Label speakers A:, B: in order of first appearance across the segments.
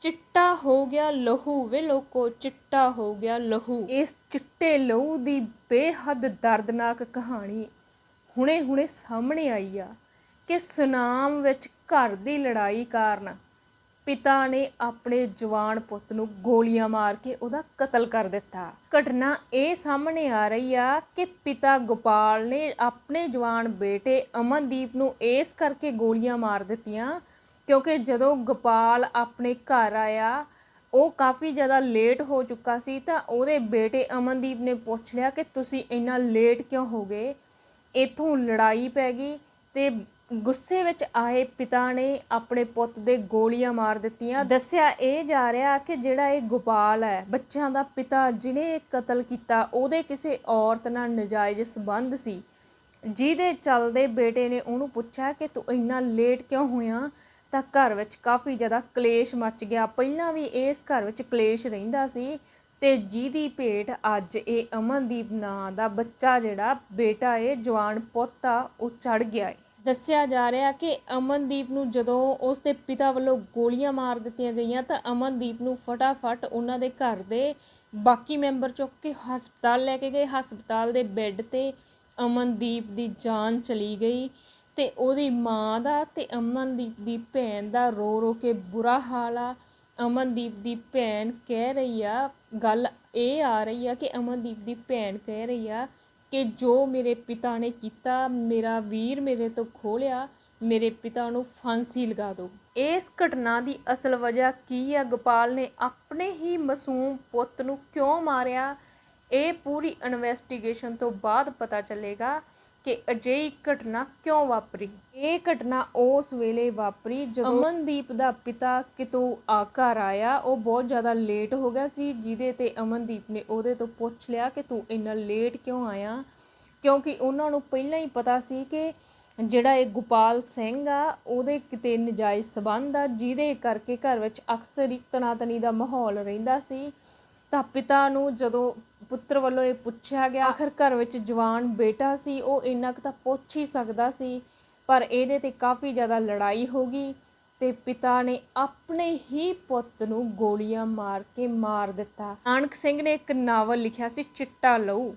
A: ਚਿੱਟਾ ਹੋ ਗਿਆ ਲਹੂ, ਵੇ ਲੋਕੋ, ਚਿੱਟਾ ਹੋ ਗਿਆ ਲਹੂ। ਇਸ ਚਿੱਟੇ ਲਹੂ ਦੀ ਬੇਹੱਦ ਦਰਦਨਾਕ ਕਹਾਣੀ ਹੁਣੇ-ਹੁਣੇ ਸਾਹਮਣੇ ਆਈ ਆ ਕਿ ਸੁਨਾਮ ਵਿੱਚ ਘਰ ਦੀ ਲੜਾਈ ਕਾਰਨ ਪਿਤਾ ਨੇ ਆਪਣੇ ਜਵਾਨ ਪੁੱਤ ਨੂੰ ਗੋਲੀਆਂ ਮਾਰ ਕੇ ਉਹਦਾ ਕਤਲ ਕਰ ਦਿੱਤਾ। ਘਟਨਾ ਇਹ ਸਾਹਮਣੇ ਆ ਰਹੀ ਆ ਕਿ ਪਿਤਾ ਗੋਪਾਲ ਨੇ ਆਪਣੇ ਜਵਾਨ ਬੇਟੇ ਅਮਨਦੀਪ ਨੂੰ ਇਸ ਕਰਕੇ ਗੋਲੀਆਂ ਮਾਰ ਦਿੱਤੀਆਂ ਕਿਉਂਕਿ ਜਦੋਂ ਗੋਪਾਲ ਆਪਣੇ ਘਰ ਆਇਆ, ਉਹ ਕਾਫੀ ਜ਼ਿਆਦਾ ਲੇਟ ਹੋ ਚੁੱਕਾ ਸੀ ਤਾਂ ਉਹਦੇ ਬੇਟੇ ਅਮਨਦੀਪ ਨੇ ਪੁੱਛ ਲਿਆ ਕਿ ਤੁਸੀਂ ਇੰਨਾ ਲੇਟ ਕਿਉਂ ਹੋ ਗਏ? ਇਥੋਂ ਲੜਾਈ ਪੈ ਗਈ ਤੇ ਗੁੱਸੇ ਵਿੱਚ ਆਏ ਪਿਤਾ ਨੇ ਆਪਣੇ ਪੁੱਤ ਦੇ ਗੋਲੀਆਂ ਮਾਰ ਦਿੱਤੀਆਂ। ਦੱਸਿਆ ਇਹ ਜਾ ਰਿਹਾ ਕਿ ਜਿਹੜਾ ਇਹ ਗੋਪਾਲ ਹੈ, ਬੱਚਿਆਂ ਦਾ ਪਿਤਾ ਜਿਹਨੇ ਇਹ ਕਤਲ ਕੀਤਾ, ਉਹਦੇ ਕਿਸੇ ਔਰਤ ਨਾਲ ਨਜਾਇਜ਼ ਸਬੰਧ ਸੀ। ਜਿਹਦੇ ਚੱਲਦੇ ਬੇਟੇ ਨੇ ਉਹਨੂੰ ਪੁੱਛਿਆ ਕਿ ਤੂੰ ਇੰਨਾ ਲੇਟ ਕਿਉਂ ਹੋਇਆ? ਤਾਂ ਘਰ ਵਿੱਚ ਕਾਫੀ ਜ਼ਿਆਦਾ ਕਲੇਸ਼ ਮੱਚ ਗਿਆ। ਪਹਿਲਾਂ ਵੀ ਇਸ ਘਰ ਵਿੱਚ ਕਲੇਸ਼ ਰਹਿੰਦਾ ਸੀ ਤੇ ਜਿਹਦੀ ਭੇਟ ਅੱਜ ਇਹ ਅਮਨਦੀਪ ਨਾਂ ਦਾ ਬੱਚਾ ਜਿਹੜਾ ਬੇਟਾ ਏ, ਜਵਾਨ ਪੁੱਤ ਆ, ਉਹ ਚੜ ਗਿਆ ਏ। ਦੱਸਿਆ ਜਾ ਰਿਹਾ ਕਿ ਅਮਨਦੀਪ ਨੂੰ ਜਦੋਂ ਉਸ ਦੇ ਪਿਤਾ ਵੱਲੋਂ ਗੋਲੀਆਂ ਮਾਰ ਦਿੱਤੀਆਂ ਗਈਆਂ ਤਾਂ ਅਮਨਦੀਪ ਨੂੰ ਫਟਾਫਟ ਉਹਨਾਂ ਦੇ ਘਰ ਦੇ ਬਾਕੀ ਮੈਂਬਰ ਚੁੱਕ ਕੇ ਹਸਪਤਾਲ ਲੈ ਕੇ ਗਏ। ਹਸਪਤਾਲ ਦੇ ਬੈੱਡ ਤੇ ਅਮਨਦੀਪ ਦੀ ਜਾਨ ਚਲੀ ਗਈ। ਤੇ ਉਹਦੀ ਮਾਂ ਦਾ ਅਤੇ ਅਮਨਦੀਪ ਦੀ ਭੈਣ ਦਾ ਰੋ ਰੋ ਕੇ ਬੁਰਾ ਹਾਲ ਆ। ਅਮਨਦੀਪ ਦੀ ਭੈਣ ਕਹਿ ਰਹੀ ਆ, ਗੱਲ ਇਹ ਆ ਰਹੀ ਆ ਕਿ ਅਮਨਦੀਪ ਦੀ ਭੈਣ ਕਹਿ ਰਹੀ ਆ ਕਿ ਜੋ ਮੇਰੇ ਪਿਤਾ ਨੇ ਕੀਤਾ, ਮੇਰਾ ਵੀਰ ਮੇਰੇ ਤੋਂ ਖੋਲਿਆ, ਮੇਰੇ ਪਿਤਾ ਨੂੰ ਫਾਂਸੀ ਲਗਾ ਦਿਓ। ਇਸ ਘਟਨਾ ਦੀ ਅਸਲ ਵਜ੍ਹਾ ਕੀ ਆ? ਗੋਪਾਲ ਨੇ ਆਪਣੇ ਹੀ ਮਾਸੂਮ ਪੁੱਤ ਨੂੰ ਕਿਉਂ ਮਾਰਿਆ? ਇਹ ਪੂਰੀ ਇਨਵੈਸਟੀਗੇਸ਼ਨ ਤੋਂ ਬਾਅਦ ਪਤਾ ਚੱਲੇਗਾ। ਕਿ ਅਜਿਹੀ ਘਟਨਾ ਕਿਉਂ ਵਾਪਰੀ? ਇਹ ਘਟਨਾ ਉਸ ਵੇਲੇ ਵਾਪਰੀ ਜਦੋਂ ਅਮਨਦੀਪ ਦਾ ਪਿਤਾ ਕਿਤੋਂ ਆ ਘਰ ਆਇਆ। ਉਹ ਬਹੁਤ ਜ਼ਿਆਦਾ ਲੇਟ ਹੋ ਗਿਆ ਸੀ ਜਿਹਦੇ ਤੇ ਅਮਨਦੀਪ ਨੇ ਉਹਦੇ ਤੋਂ ਪੁੱਛ ਲਿਆ ਕਿ ਤੂੰ ਇੰਨਾ ਲੇਟ ਕਿਉਂ ਆਇਆ? ਕਿਉਂਕਿ ਉਹਨਾਂ ਨੂੰ ਪਹਿਲਾਂ ਹੀ ਪਤਾ ਸੀ ਕਿ ਜਿਹੜਾ ਇਹ ਗੋਪਾਲ ਸਿੰਘ ਆ ਉਹਦੇ ਕਿਤੇ ਨਜਾਇਜ਼ ਸਬੰਧ ਆ ਜਿਹਦੇ ਕਰਕੇ ਘਰ ਵਿੱਚ ਅਕਸਰ ਹੀ ਤਣਾਤਣੀ ਦਾ ਮਾਹੌਲ ਰਹਿੰਦਾ ਸੀ। ਤਾਂ ਪਿਤਾ ਨੂੰ ਜਦੋਂ ਪੁੱਤਰ ਵੱਲੋਂ ਇਹ ਪੁੱਛਿਆ ਗਿਆ। ਆਖਰ ਘਰ ਵਿੱਚ ਜਵਾਨ ਬੇਟਾ ਸੀ, ਉਹ ਇੰਨਾ ਕੁ ਤਾਂ ਪੁੱਛ ਹੀ ਸਕਦਾ ਸੀ, ਪਰ ਇਹਦੇ ਤੇ ਕਾਫੀ ਜ਼ਿਆਦਾ ਲੜਾਈ ਹੋ ਗਈ ਤੇ ਪਿਤਾ ਨੇ ਆਪਣੇ ਹੀ ਪੁੱਤ ਨੂੰ ਗੋਲੀਆਂ ਮਾਰ ਕੇ ਮਾਰ ਦਿੱਤਾ। ਨਾਨਕ ਸਿੰਘ ਨੇ ਇੱਕ ਨਾਵਲ ਲਿਖਿਆ ਸੀ, ਚਿੱਟਾ ਲਹੂ।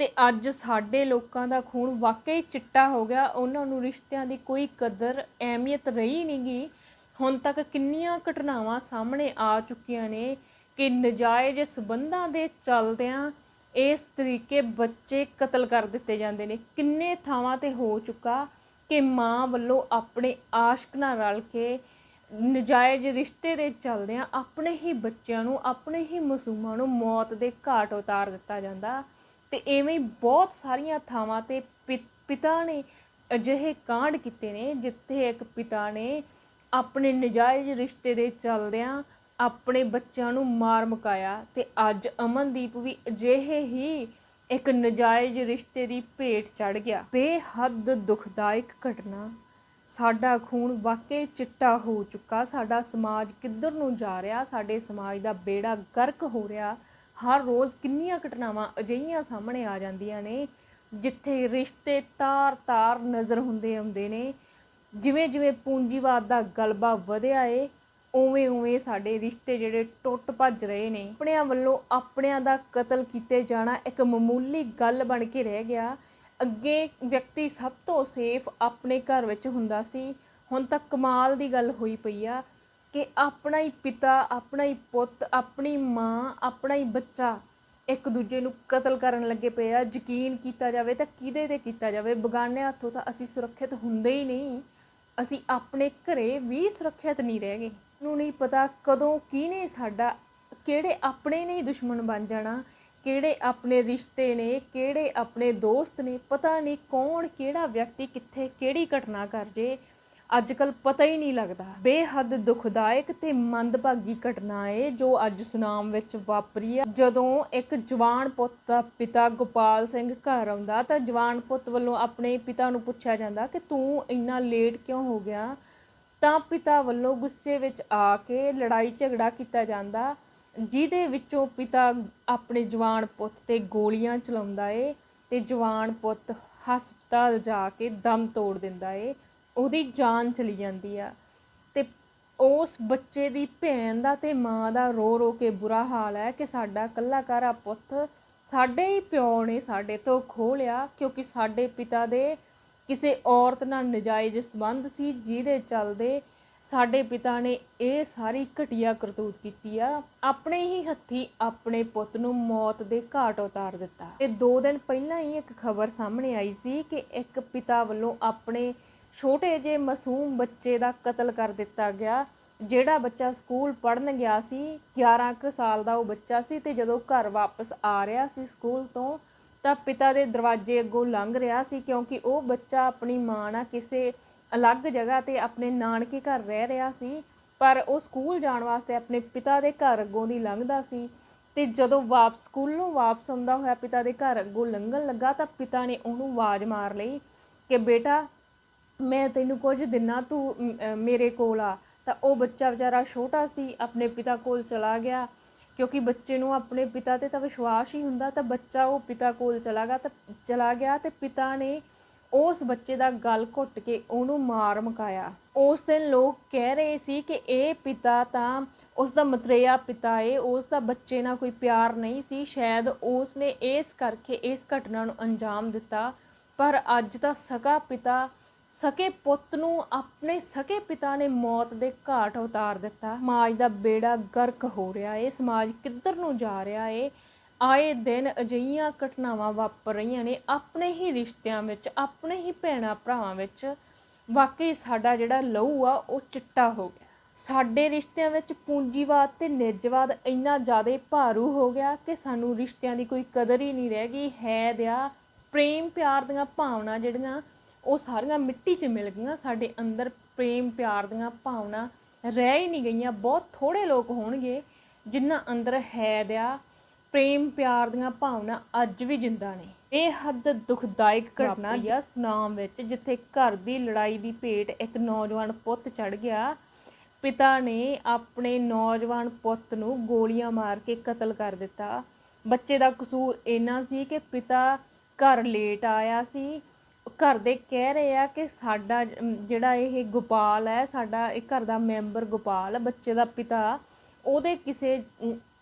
A: ਤੇ ਅੱਜ ਸਾਡੇ ਲੋਕਾਂ ਦਾ ਖੂਨ ਵਾਕਈ ਚਿੱਟਾ ਹੋ ਗਿਆ। ਉਹਨਾਂ ਨੂੰ ਰਿਸ਼ਤਿਆਂ ਦੀ ਕੋਈ ਕਦਰ, ਅਹਿਮੀਅਤ ਰਹੀ ਨਹੀਂ ਗੀ ਹੁਣ ਤੱਕ ਕਿੰਨੀਆਂ ਘਟਨਾਵਾਂ ਸਾਹਮਣੇ ਆ ਚੁੱਕੀਆਂ ਨੇ। ਕਿ ਨਜਾਇਜ਼ ਸਬੰਧਾਂ ਦੇ ਚੱਲਦਿਆਂ ਇਸ ਤਰੀਕੇ ਬੱਚੇ ਕਤਲ ਕਰ ਦਿੱਤੇ ਜਾਂਦੇ ਨੇ। ਕਿੰਨੇ ਥਾਵਾਂ ਤੇ ਹੋ ਚੁੱਕਾ ਕਿ ਮਾਂ ਵੱਲੋਂ ਆਪਣੇ ਆਸ਼ਕ ਨਾਲ ਰਲ ਕੇ ਨਜਾਇਜ਼ ਰਿਸ਼ਤੇ ਦੇ ਚੱਲਦਿਆਂ ਆਪਣੇ ਹੀ ਬੱਚਿਆਂ ਨੂੰ, ਆਪਣੇ ਹੀ ਮਾਸੂਮਾਂ ਨੂੰ ਮੌਤ ਦੇ ਘਾਟ ਉਤਾਰ ਦਿੱਤਾ ਜਾਂਦਾ ਤੇ ਐਵੇਂ ਬਹੁਤ ਸਾਰੀਆਂ ਥਾਵਾਂ ਤੇ ਪਿ- ਪਿਤਾ ਨੇ ਅਜਿਹੇ ਕਾਂਡ ਕੀਤੇ ਨੇ ਜਿੱਥੇ ਇੱਕ ਪਿਤਾ ਨੇ ਆਪਣੇ ਨਜਾਇਜ਼ ਰਿਸ਼ਤੇ ਦੇ ਚੱਲਦਿਆਂ ਆਪਣੇ ਬੱਚਿਆਂ ਨੂੰ ਮਾਰ ਮੁਕਾਇਆ ਅਤੇ ਅੱਜ ਅਮਨਦੀਪ ਵੀ ਅਜਿਹੇ ਹੀ ਇੱਕ ਨਜਾਇਜ਼ ਰਿਸ਼ਤੇ ਦੀ ਭੇਟ ਚੜ ਗਿਆ। ਬੇਹੱਦ ਦੁਖਦਾਇਕ ਘਟਨਾ। ਸਾਡਾ ਖੂਨ ਵਾਕਈ ਚਿੱਟਾ ਹੋ ਚੁੱਕਾ। ਸਾਡਾ ਸਮਾਜ ਕਿੱਧਰ ਨੂੰ ਜਾ ਰਿਹਾ? ਸਾਡੇ ਸਮਾਜ ਦਾ ਬੇੜਾ ਗਰਕ ਹੋ ਰਿਹਾ। ਹਰ ਰੋਜ਼ ਕਿੰਨੀਆਂ ਘਟਨਾਵਾਂ ਅਜਿਹੀਆਂ ਸਾਹਮਣੇ ਆ ਜਾਂਦੀਆਂ ਨੇ, ਜਿੱਥੇ ਰਿਸ਼ਤੇ ਤਾਰ-ਤਾਰ ਨਜ਼ਰ ਹੁੰਦੇ ਆਉਂਦੇ ਨੇ। ਜਿਵੇਂ ਜਿਵੇਂ ਪੂੰਜੀਵਾਦ ਦਾ ਗਲਬਾ ਵਧਿਆ ਏ ਉਵੇਂ ਉਵੇਂ ਸਾਡੇ ਰਿਸ਼ਤੇ ਜਿਹੜੇ ਟੁੱਟ ਭੱਜ ਰਹੇ ਨੇ, ਆਪਣਿਆਂ ਵੱਲੋਂ ਆਪਣਿਆਂ ਦਾ ਕਤਲ ਕੀਤੇ ਜਾਣਾ ਇੱਕ ਮਾਮੂਲੀ ਗੱਲ ਬਣ ਕੇ ਰਹਿ ਗਿਆ। ਅੱਗੇ ਵਿਅਕਤੀ ਸਭ ਤੋਂ ਸੇਫ ਆਪਣੇ ਘਰ ਵਿੱਚ ਹੁੰਦਾ ਸੀ। ਹੁਣ ਤਾਂ ਕਮਾਲ ਦੀ ਗੱਲ ਹੋਈ ਪਈ ਆ ਕਿ ਆਪਣਾ ਹੀ ਪਿਤਾ, ਆਪਣਾ ਹੀ ਪੁੱਤ, ਆਪਣੀ ਮਾਂ, ਆਪਣਾ ਹੀ ਬੱਚਾ ਇੱਕ ਦੂਜੇ ਨੂੰ ਕਤਲ ਕਰਨ ਲੱਗੇ ਪਏ ਆ। ਯਕੀਨ ਕੀਤਾ ਜਾਵੇ ਤਾਂ ਕਿਹਦੇ ਤੇ ਕੀਤਾ ਜਾਵੇ? ਬਗਾਨੇ ਹੱਥੋਂ ਤਾਂ ਅਸੀਂ ਸੁਰੱਖਿਅਤ ਹੁੰਦੇ ਹੀ ਨਹੀਂ। ਅਸੀਂ ਆਪਣੇ ਘਰੇ ਵੀ ਸੁਰੱਖਿਅਤ ਨਹੀਂ ਰਹਿ ਗਏ। ਨੂੰ ਨਹੀਂ ਪਤਾ ਕਦੋਂ ਕਿਹਨੇ ਸਾਡਾ, ਕਿਹੜੇ ਆਪਣੇ ਨੇ ਦੁਸ਼ਮਣ ਬਣ ਜਾਣਾ, ਕਿਹੜੇ ਆਪਣੇ ਰਿਸ਼ਤੇ ਨੇ, ਕਿਹੜੇ ਆਪਣੇ ਦੋਸਤ ਨੇ, ਪਤਾ ਨਹੀਂ ਕੌਣ ਕਿਹੜਾ ਵਿਅਕਤੀ ਕਿੱਥੇ ਕਿਹੜੀ ਘਟਨਾ ਕਰ ਜੇ। ਅੱਜ ਕੱਲ ਪਤਾ ਹੀ ਨਹੀਂ ਲੱਗਦਾ। ਬੇਹੱਦ ਦੁਖਦਾਇਕ ਤੇ ਮੰਦਭਾਗੀ ਘਟਨਾ ਏ ਜੋ ਅੱਜ ਸੁਨਾਮ ਵਿੱਚ ਵਾਪਰੀ ਆ। ਜਦੋਂ ਇੱਕ ਜਵਾਨ ਪੁੱਤ ਦਾ ਪਿਤਾ ਗੋਪਾਲ ਸਿੰਘ ਘਰ ਆਉਂਦਾ ਤਾਂ ਜਵਾਨ ਪੁੱਤ ਵੱਲੋਂ ਆਪਣੇ ਪਿਤਾ ਨੂੰ ਪੁੱਛਿਆ ਜਾਂਦਾ ਕਿ ਤੂੰ ਇੰਨਾ ਲੇਟ ਕਿਉਂ ਹੋ ਗਿਆ? ਤਾਂ ਪਿਤਾ ਵੱਲੋਂ ਗੁੱਸੇ ਵਿੱਚ ਆ ਕੇ ਲੜਾਈ ਝਗੜਾ ਕੀਤਾ ਜਾਂਦਾ, ਜਿਹਦੇ ਵਿੱਚੋਂ ਪਿਤਾ ਆਪਣੇ ਜਵਾਨ ਪੁੱਤ ਤੇ ਗੋਲੀਆਂ ਚਲਾਉਂਦਾ ਏ ਅਤੇ ਜਵਾਨ ਪੁੱਤ ਹਸਪਤਾਲ ਜਾ ਕੇ ਦਮ ਤੋੜ ਦਿੰਦਾ ਏ, ਉਹਦੀ ਜਾਨ ਚਲੀ ਜਾਂਦੀ ਆ। ਅਤੇ ਉਸ ਬੱਚੇ ਦੀ ਭੈਣ ਦਾ ਅਤੇ ਮਾਂ ਦਾ ਰੋ ਰੋ ਕੇ ਬੁਰਾ ਹਾਲ ਹੈ ਕਿ ਸਾਡਾ ਇਕੱਲਾ ਕਾਰਾ ਪੁੱਤ, ਸਾਡੇ ਹੀ ਪਿਓ ਨੇ ਸਾਡੇ ਤੋਂ ਖੋਹ ਲਿਆ ਕਿਉਂਕਿ ਸਾਡੇ ਪਿਤਾ ਦੇ ਕਿਸੇ ਔਰਤ ਨਾਲ ਨਜਾਇਜ਼ ਸੰਬੰਧ ਸੀ, ਜਿਹਦੇ ਚੱਲਦੇ ਸਾਡੇ ਪਿਤਾ ਨੇ ਇਹ ਸਾਰੀ ਘਟੀਆ ਕਰਤੂਤ ਕੀਤੀ ਆ। ਆਪਣੇ ਹੀ ਹੱਥੀ ਆਪਣੇ ਪੁੱਤ ਨੂੰ ਮੌਤ ਦੇ ਘਾਟ ਉਤਾਰ ਦਿੱਤਾ। ਇਹ 2 ਦਿਨ ਪਹਿਲਾਂ ਹੀ ਇੱਕ ਖਬਰ ਸਾਹਮਣੇ ਆਈ ਸੀ ਕਿ ਇੱਕ ਪਿਤਾ ਵੱਲੋਂ ਆਪਣੇ ਛੋਟੇ ਜਿਹੇ ਮਾਸੂਮ ਬੱਚੇ ਦਾ ਕਤਲ ਕਰ ਦਿੱਤਾ ਗਿਆ, ਜਿਹੜਾ ਬੱਚਾ ਸਕੂਲ ਪੜ੍ਹਨ ਗਿਆ ਸੀ। 11 ਕੁ ਸਾਲ ਦਾ ਉਹ ਬੱਚਾ ਸੀ ਤੇ ਜਦੋਂ ਘਰ ਵਾਪਸ ਆ ਰਿਹਾ ਸੀ ਸਕੂਲ ਤੋਂ ਤਾਂ ਪਿਤਾ ਦੇ ਦਰਵਾਜ਼ੇ ਅੱਗੋਂ ਲੰਘ ਰਿਹਾ ਸੀ ਕਿਉਂਕਿ ਉਹ ਬੱਚਾ ਆਪਣੀ ਮਾਂ ਨਾਲ ਕਿਸੇ ਅਲੱਗ ਜਗ੍ਹਾ ਤੇ ਆਪਣੇ ਨਾਨਕੇ ਘਰ ਰਹਿ ਰਿਹਾ ਸੀ, ਪਰ ਉਹ ਸਕੂਲ ਜਾਣ ਵਾਸਤੇ ਆਪਣੇ ਪਿਤਾ ਦੇ ਘਰ ਅੱਗੋਂ ਦੀ ਲੰਘਦਾ ਸੀ ਤੇ ਜਦੋਂ ਵਾਪਸ ਸਕੂਲੋਂ ਵਾਪਸ ਆਉਂਦਾ ਹੋਇਆ ਪਿਤਾ ਦੇ ਘਰ ਅੱਗੋਂ ਲੰਘਣ ਲੱਗਾ ਤਾਂ ਪਿਤਾ ਨੇ ਉਹਨੂੰ ਆਵਾਜ਼ ਮਾਰ ਲਈ ਕਿ ਬੇਟਾ, ਮੈਂ ਤੈਨੂੰ ਕੁਝ ਦਿਨਾਂ ਤੂੰ ਮੇਰੇ ਕੋਲ ਆ। ਤਾਂ ਉਹ ਬੱਚਾ ਵਿਚਾਰਾ ਛੋਟਾ ਸੀ, ਆਪਣੇ ਪਿਤਾ ਕੋਲ ਚਲਾ ਗਿਆ। ਕਿਉਂਕਿ ਬੱਚੇ ਨੂੰ ਆਪਣੇ ਪਿਤਾ ਤੇ ਤਾਂ ਵਿਸ਼ਵਾਸ ਹੀ ਹੁੰਦਾ, ਤਾਂ ਬੱਚਾ ਉਹ ਪਿਤਾ ਕੋਲ ਚਲਾ ਗਿਆ, ਤਾਂ ਚਲਾ ਗਿਆ ਤੇ ਪਿਤਾ ਨੇ ਉਸ ਬੱਚੇ ਦਾ ਗਲ ਘੁੱਟ ਕੇ ਉਹਨੂੰ ਮਾਰ ਮੁਕਾਇਆ। ਉਸ ਦਿਨ ਲੋਕ ਕਹਿ ਰਹੇ ਸੀ ਕਿ ਇਹ ਪਿਤਾ ਤਾਂ ਉਸ ਦਾ ਮਤਰੇਆ ਪਿਤਾ ਏ, ਉਸ ਦਾ ਬੱਚੇ ਨਾਲ ਕੋਈ ਪਿਆਰ ਨਹੀਂ ਸੀ, ਸ਼ਾਇਦ ਉਸ ਨੇ ਇਸ ਕਰਕੇ ਇਸ ਘਟਨਾ ਨੂੰ ਅੰਜਾਮ ਦਿੱਤਾ, ਪਰ ਅੱਜ ਦਾ ਸਕਾ ਪਿਤਾ ਸਕੇ ਪੁੱਤ ਨੂੰ ਆਪਣੇ ਸਕੇ ਪਿਤਾ ਨੇ ਮੌਤ ਦੇ ਘਾਟ ਉਤਾਰ ਦਿੱਤਾ। ਸਮਾਜ ਦਾ ਬੇੜਾ ਗਰਕ ਹੋ ਰਿਹਾ ਏ, ਸਮਾਜ ਕਿੱਧਰ ਨੂੰ ਜਾ ਰਿਹਾ ਏ? ਆਏ ਦਿਨ ਅਜਿਹੀਆਂ ਘਟਨਾਵਾਂ ਵਾਪਰ ਰਹੀਆਂ ਨੇ ਆਪਣੇ ਹੀ ਰਿਸ਼ਤਿਆਂ ਵਿੱਚ, ਆਪਣੇ ਹੀ ਭੈਣਾਂ ਭਰਾਵਾਂ ਵਿੱਚ। ਵਾਕਈ ਸਾਡਾ ਜਿਹੜਾ ਲਹੂ ਆ, ਉਹ ਚਿੱਟਾ ਹੋ ਗਿਆ। ਸਾਡੇ ਰਿਸ਼ਤਿਆਂ ਵਿੱਚ ਪੂੰਜੀਵਾਦ ਤੇ ਨਿਰਜਵਾਦ ਇੰਨਾ ਜ਼ਿਆਦਾ ਭਾਰੂ ਹੋ ਗਿਆ ਕਿ ਸਾਨੂੰ ਰਿਸ਼ਤਿਆਂ ਦੀ ਕੋਈ ਕਦਰ ਹੀ ਨਹੀਂ ਰਹਿ ਗਈ। ਹੈ ਦਿਆ ਪ੍ਰੇਮ ਪਿਆਰ ਦੀਆਂ ਭਾਵਨਾ ਜਿਹੜੀਆਂ ਉਹ ਸਾਰੀਆਂ ਮਿੱਟੀ 'ਚ ਮਿਲ ਗਈਆਂ ਸਾਡੇ ਅੰਦਰ ਪ੍ਰੇਮ ਪਿਆਰ ਦੀਆਂ ਭਾਵਨਾ ਰਹਿ ਹੀ ਨਹੀਂ ਗਈਆਂ। ਬਹੁਤ ਥੋੜੇ ਲੋਕ ਹੋਣਗੇ ਜਿਨ੍ਹਾਂ ਅੰਦਰ ਹੈ ਦਿਆ ਪ੍ਰੇਮ ਪਿਆਰ ਦੀਆਂ ਭਾਵਨਾ ਅੱਜ ਵੀ ਜਿੰਦਾ ਨੇ। ਇਹ ਹੱਦ ਦੁਖਦਾਇਕ ਘਟਨਾ ਜਾਂ ਸੁਨਾਮ ਵਿੱਚ ਜਿੱਥੇ ਘਰ ਦੀ ਲੜਾਈ ਦੀ ਭੇਟ ਇੱਕ ਨੌਜਵਾਨ ਪੁੱਤ ਚੜ ਗਿਆ। ਪਿਤਾ ਨੇ ਆਪਣੇ ਨੌਜਵਾਨ ਪੁੱਤ ਨੂੰ ਗੋਲੀਆਂ ਮਾਰ ਕੇ ਕਤਲ ਕਰ ਦਿੱਤਾ। ਬੱਚੇ ਦਾ ਕਸੂਰ ਇੰਨਾ ਸੀ ਕਿ ਪਿਤਾ ਘਰ ਲੇਟ ਆਇਆ ਸੀ। ਘਰ ਦੇ ਕਹਿ ਰਹੇ ਆ ਕਿ ਸਾਡਾ ਜਿਹੜਾ ਇਹ ਗੋਪਾਲ ਹੈ, ਸਾਡਾ ਇਹ ਘਰ ਦਾ ਮੈਂਬਰ ਗੋਪਾਲ, ਬੱਚੇ ਦਾ ਪਿਤਾ, ਉਹਦੇ ਕਿਸੇ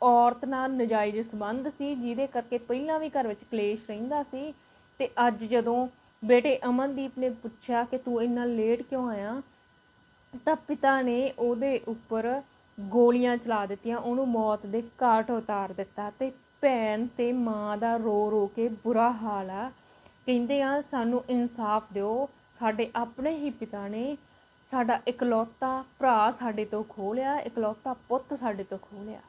A: ਔਰਤ ਨਾਲ ਨਜਾਇਜ਼ ਸੰਬੰਧ ਸੀ, ਜਿਹਦੇ ਕਰਕੇ ਪਹਿਲਾਂ ਵੀ ਘਰ ਵਿੱਚ ਕਲੇਸ਼ ਰਹਿੰਦਾ ਸੀ ਤੇ ਅੱਜ ਜਦੋਂ ਬੇਟੇ ਅਮਨਦੀਪ ਨੇ ਪੁੱਛਿਆ ਕਿ ਤੂੰ ਇੰਨਾ ਲੇਟ ਕਿਉਂ ਆਇਆ, ਤਾਂ ਪਿਤਾ ਨੇ ਉਹਦੇ ਉੱਪਰ ਗੋਲੀਆਂ ਚਲਾ ਦਿੱਤੀਆਂ, ਉਹਨੂੰ ਮੌਤ ਦੇ ਘਾਟ ਉਤਾਰ ਦਿੱਤਾ ਤੇ ਭੈਣ ਤੇ ਮਾਂ ਦਾ ਰੋ ਰੋ ਕੇ ਬੁਰਾ ਹਾਲ ਆ। ਕਹਿੰਦੇ ਆ, ਸਾਨੂੰ ਇਨਸਾਫ ਦਿਓ। ਸਾਡੇ ਆਪਣੇ ਹੀ ਪਿਤਾ ਨੇ ਸਾਡਾ ਇਕਲੌਤਾ ਭਰਾ ਸਾਡੇ ਤੋਂ ਖੋਹ ਲਿਆ, ਇਕਲੌਤਾ ਪੁੱਤ ਸਾਡੇ ਤੋਂ ਖੋਹ ਲਿਆ।